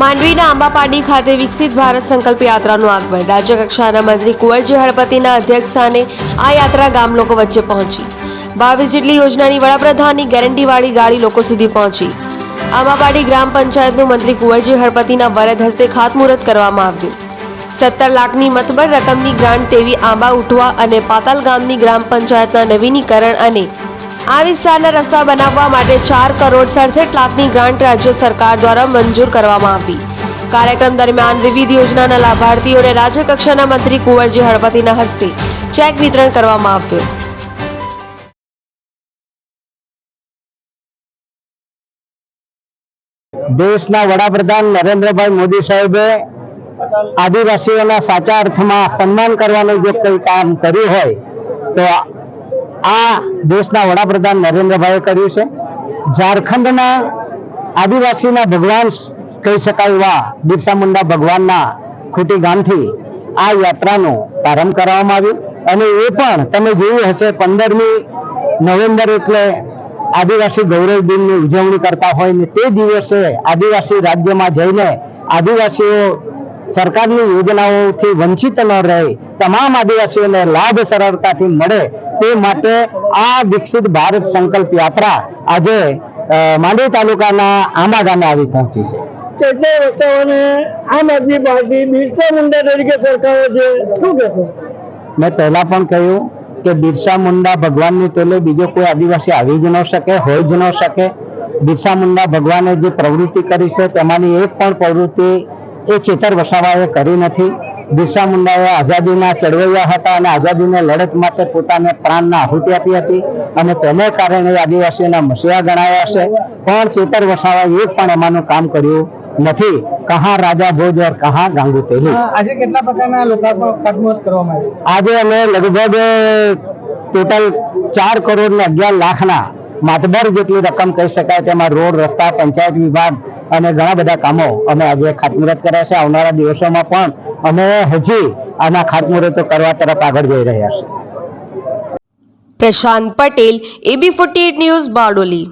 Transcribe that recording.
માંડવીના આંબાપાડી ખાતે વિકસિત ભારત સંકલ્પ યાત્રાનું આગમન. રાજ્ય કક્ષાના મંત્રી કુંવરજી હળપતિના અધ્યક્ષસ્થાને આ યાત્રા ગામ લોકો વચ્ચે પહોંચી. બાવીસ જેટલી યોજનાની વડાપ્રધાનની ગેરંટીવાળી ગાડી લોકો સુધી પહોંચી. આંબાપાડી ગ્રામ પંચાયતનું મંત્રી કુંવરજી હળપતિના વરદ હસ્તે ખાતમુહૂર્ત કરવામાં આવ્યું. સત્તર લાખની મતબળ રકમની ગ્રાન્ટ તેવી આંબા ઉઠવા અને પાતાલ ગામની ગ્રામ પંચાયતના નવીનીકરણ અને આ વિસ્તારના રસ્તા બનાવવા માટે ચાર કરોડ સડસઠ લાખની ગ્રાન્ટ રાજ્ય સરકાર દ્વારા મંજૂર કરવામાં આવી. કાર્યક્રમ દરમિયાન વિવિધ યોજનાના લાભાર્થીઓને રાજ્યકક્ષાના મંત્રી કુંવરજી હળપતિના હસ્તે ચેક વિતરણ કરવામાં આવ્યું. દેશના વડાપ્રધાન નરેન્દ્રભાઈ મોદી સાહેબે આદિવાસીઓના સાચા અર્થમાં સન્માન કરવાનું જો કોઈ કામ કર્યું હોય, તો આ દેશના વડાપ્રધાન નરેન્દ્રભાઈએ કર્યું છે. ઝારખંડના આદિવાસીના ભગવાન કહી શકાય એવા બિરસા મુંડા ભગવાનના ખૂટી ગામથી આ યાત્રાનો પ્રારંભ કરવામાં આવ્યો. અને એ પણ તમે જોયું હશે, પંદરમી નવેમ્બર એટલે આદિવાસી ગૌરવ દિનની ઉજવણી કરતા હોય ને તે દિવસે આદિવાસી રાજ્યમાં જઈને આદિવાસીઓ સરકારની યોજનાઓથી વંચિત ન રહે તમામ આદિવાસીઓને લાભ સરળતાથી મળે તે માટે આ વિકસિત ભારત સંકલ્પ યાત્રા આજે માંડવી તાલુકાના આંબા ગામે આવી પહોંચી છે. કેટલાય રસ્તાઓને આમ આદમી પાર્ટી બિરસા મુંડા તરીકે સરકારે છે? શું કહેશો મેં પહેલા પણ કહ્યું કે બિરસા મુંડા ભગવાનની તેલે બીજો કોઈ આદિવાસી આવી જ ન શકે હોય જ ન શકે. બિરસા મુંડા ભગવાને જે પ્રવૃત્તિ કરી છે તેમાંની એક પણ પ્રવૃત્તિ એ ચેતર વસાવાએ કરી નથી. બિરસા મુંડાએ આઝાદીના ચળવૈયા હતા અને આઝાદીની લડત માટે પોતાને પ્રાણના આહુતિ આપી હતી અને તેને કારણે આદિવાસીઓના મસીહા ગણાયા હશે. પણ ચેતર વસાવાએ એક પણ એમાંનું કામ કર્યું નથી. કહા રાજા ભોજ ઓર કહા ગાંગુ તેલી? આજે કેટલા પ્રકારના લોકાર્પણ કરવામાં આજે અમે લગભગ ટોટલ ચાર કરોડ ને અગિયાર લાખના માતબર જેટલી રકમ કહી શકાય તેમાં રોડ રસ્તા પંચાયત વિભાગ અને ઘણા બધા કામો અમે આજે ખાતમુહૂર્ત કર્યા છે. આવનારા દિવસોમાં પણ અમે હજી આના ખાતમુહૂર્તો કરવા તરફ આગળ જઈ રહ્યા છે Prashant Patel AB forty news Bardoli.